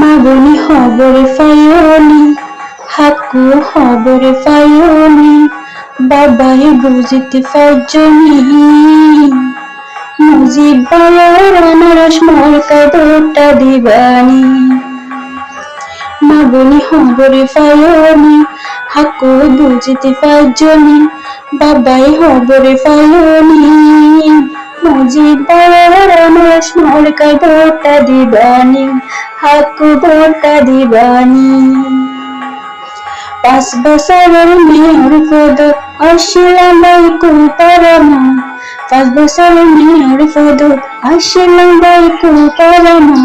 মাবনি হবরে ফায়নি হাকু হবরে ফায়নি বাবাই বুঝিতে ফাজনি মুজিব বাবার আনারস মরকা দোটা দিবানি। মাবনি হবরে ফায়নি হাকু বুঝিতে ফাজনি বাবাই হবরে ফায়নি মুজিব বাবার আনারস মরকা দোটা দিবানি। হাকু দোটা দিবানি। পাঁচ বছরের মেয়ের পদ, আসিলাম বাইকুল পারামা পাঁচ বছরের মেয়ের পদ, আসিলাম বাইকুল পারামা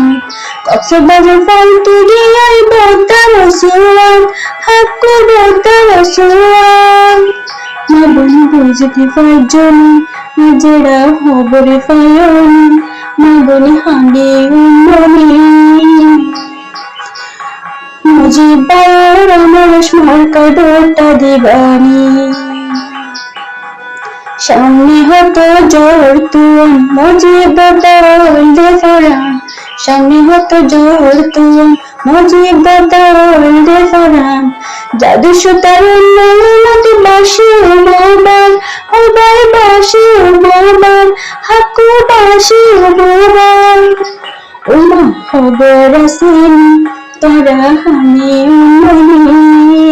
কক্সবাজার ফালতু গিয়ে বদ্দা রসুলাম হাক্কু বদ্দা রসুলাম মা বোন বুঝতে পারজনি, নিজেরা হবরে ফায়নি মা বনি হাঁড়ি উন্ননি মুজিবার আমার মার্কা দোটা দিবানি সামনে হতো জোর তুন মুজিব দল দেফরা সামনে হতো জোর তুন মুজিব দল দেফরা জাদু সুতার নদী বাসি মোবার ওবার বাসি মোবার হাকু বাসি মোবার উমা খবর আসেনি তোরা হানি মনি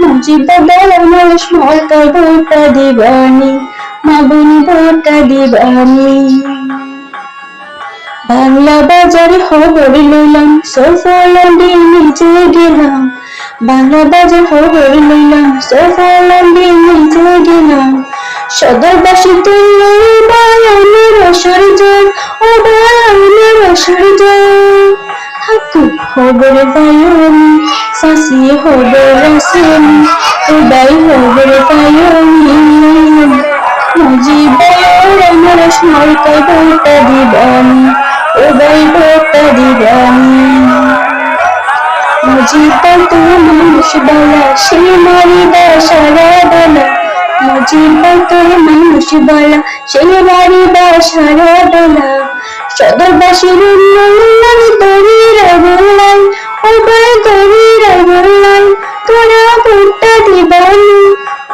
মুজিব আমার সরকার ভোটা দিবানি মা বোন ভোটা দিবানি বাংলা বাজারে খবর লইলাম সফল নিচে গেলাম বাংলা বাজার খবর লইলাম সফল নিচে গেলাম সদরবাসী তুল্য বায়ানের ঐশ্বর্য ও বায়ানের ঐশ্বর্য হাকু খবরে বায়নি সাসি খবর আসেনি উদয় খবরে বায়নি মুজিবের আমার সরকার ভোটা দিবানি, উদয় ভোটা দিবানি। মুজিবা তো মানুষ বলা, সে মারিদা সারা বলা। মুজিবা তো মানুষ বলা সে মারিদা সারা বলা। সদরবাসীর উন্নয়ন তরিরা বললাই ওবার তরিরা বললাই তোরা ভোটটা দিবানি,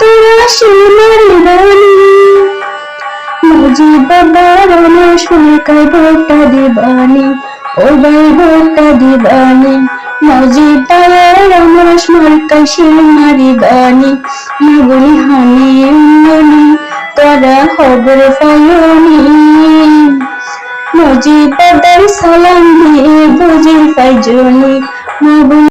তোরা সে মারিবানি মুজিব আমার সরকার ভোটটা দিবানি ওবার ভোটটা দিবানি। মুজিব বাবার আমার সরকার সে মারিবানি মাগুলি হানি উন্ননি তোরা খবর পাইনি মুজিব বাবার সালাম দিয়ে বুঝি পাইজনি মাগুলি